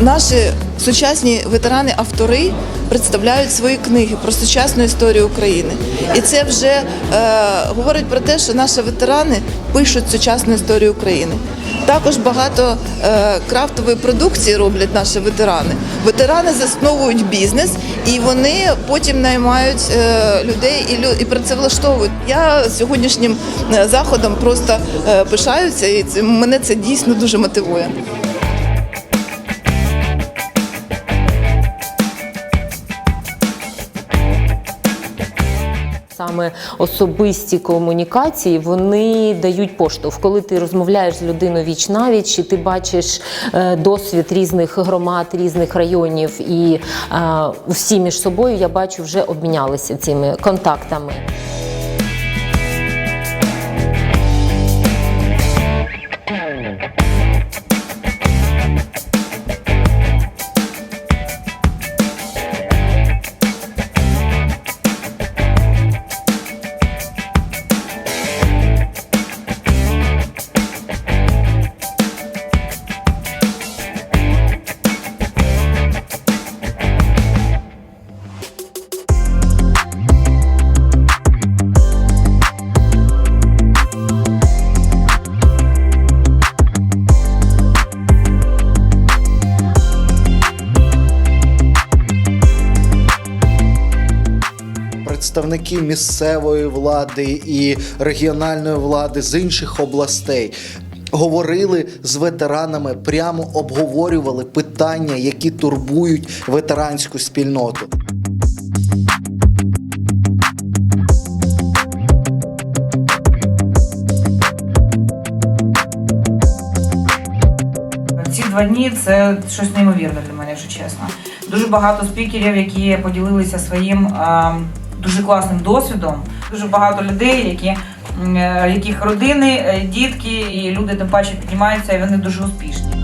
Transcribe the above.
Наші сучасні ветерани-автори представляють свої книги про сучасну історію України. І це вже е, говорить про те, що наші ветерани пишуть сучасну історію України. Також багато е, крафтової продукції роблять наші ветерани. Ветерани засновують бізнес і вони потім наймають е, людей і, лю- і працевлаштовують. Я сьогоднішнім е, заходом просто е, пишаюся, і це, мене це дійсно дуже мотивує. Саме особисті комунікації вони дають поштовх. Коли ти розмовляєш з людиною віч навіч, і ти бачиш е, досвід різних громад, різних районів, і е, всі між собою я бачу вже обмінялися цими контактами. Представники місцевої влади і регіональної влади з інших областей. Говорили з ветеранами, прямо обговорювали питання, які турбують ветеранську спільноту. Ці два дні це щось неймовірне для мене, якщо чесно. Дуже багато спікерів, які поділилися своїм е, дуже класним досвідом. Дуже багато людей, які, е, яких родини, е, дітки і люди тим паче піднімаються, і вони дуже успішні.